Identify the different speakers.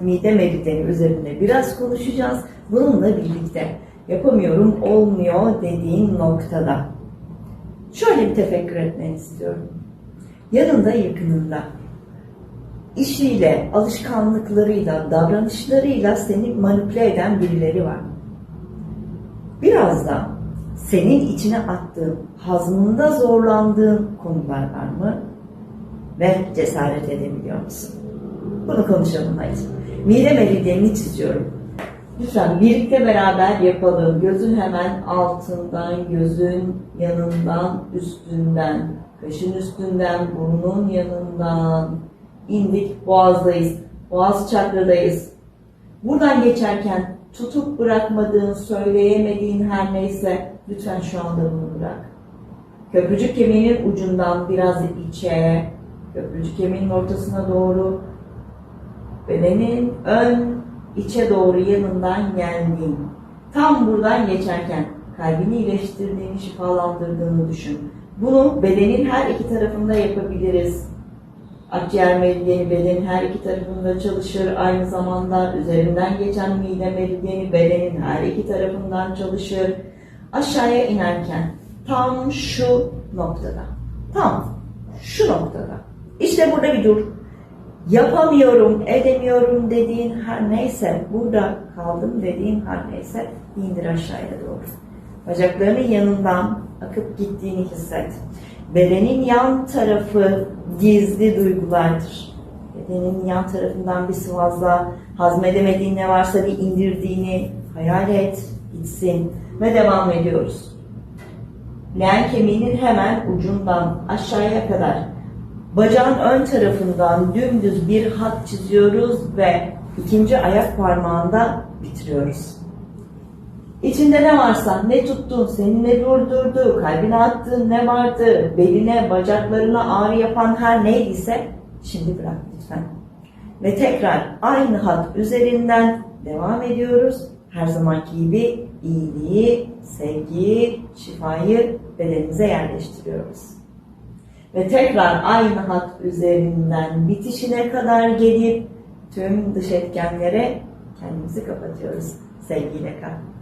Speaker 1: mide meridyeni üzerinde biraz konuşacağız. Bununla birlikte yapamıyorum, olmuyor dediğin noktada. Şöyle bir tefekkür etmeni istiyorum. Yanında yakınında işiyle, alışkanlıklarıyla, davranışlarıyla seni manipüle eden birileri var. Biraz da senin içine attığın, hazmında zorlandığın konular var mı? Ve cesaret edebiliyor musun? Bunu konuşalım hadi. Mide meridyenini çiziyorum. Lütfen birlikte beraber yapalım. Gözün hemen altından, gözün yanından, üstünden, kaşın üstünden, burnun yanından indik. Boğazdayız. Boğaz çakradayız. Buradan geçerken tutup bırakmadığın, söyleyemediğin her neyse lütfen şu anda bunu bırak. Köprücük kemiğinin ucundan biraz içe, köprücük kemiğinin ortasına doğru, bedenin ön içe doğru yanından geldiğin, tam buradan geçerken kalbini iyileştirdiğini, şifalandırdığını düşün. Bunu bedenin her iki tarafında yapabiliriz. Akciğer meridyeni bedenin her iki tarafında çalışır. Aynı zamanda üzerinden geçen mide meridyeni bedenin her iki tarafından çalışır. Aşağıya inerken tam şu noktada. Tam şu noktada. İşte burada bir dur. Yapamıyorum, edemiyorum dediğin her neyse, burada kaldım dediğin her neyse indir aşağıya doğru. Bacaklarının yanından akıp gittiğini hisset. Bedenin yan tarafı gizli duygulardır. Bedenin yan tarafından bir sıvazla hazmedemediğin ne varsa bir indirdiğini hayal et, gitsin ve devam ediyoruz. Leğen kemiğinin hemen ucundan aşağıya kadar bacağın ön tarafından dümdüz bir hat çiziyoruz ve ikinci ayak parmağında bitiriyoruz. İçinde ne varsa, ne tuttun, seni ne durdurdu, kalbine attığın ne vardı, beline, bacaklarına ağrı yapan her neydiyse şimdi bırak lütfen. Ve tekrar aynı hat üzerinden devam ediyoruz. Her zamanki gibi iyiliği, sevgiyi, şifayı bedenimize yerleştiriyoruz. Ve tekrar aynı hat üzerinden bitişine kadar gelip tüm dış etkenlere kendimizi kapatıyoruz. Sevgiyle kal.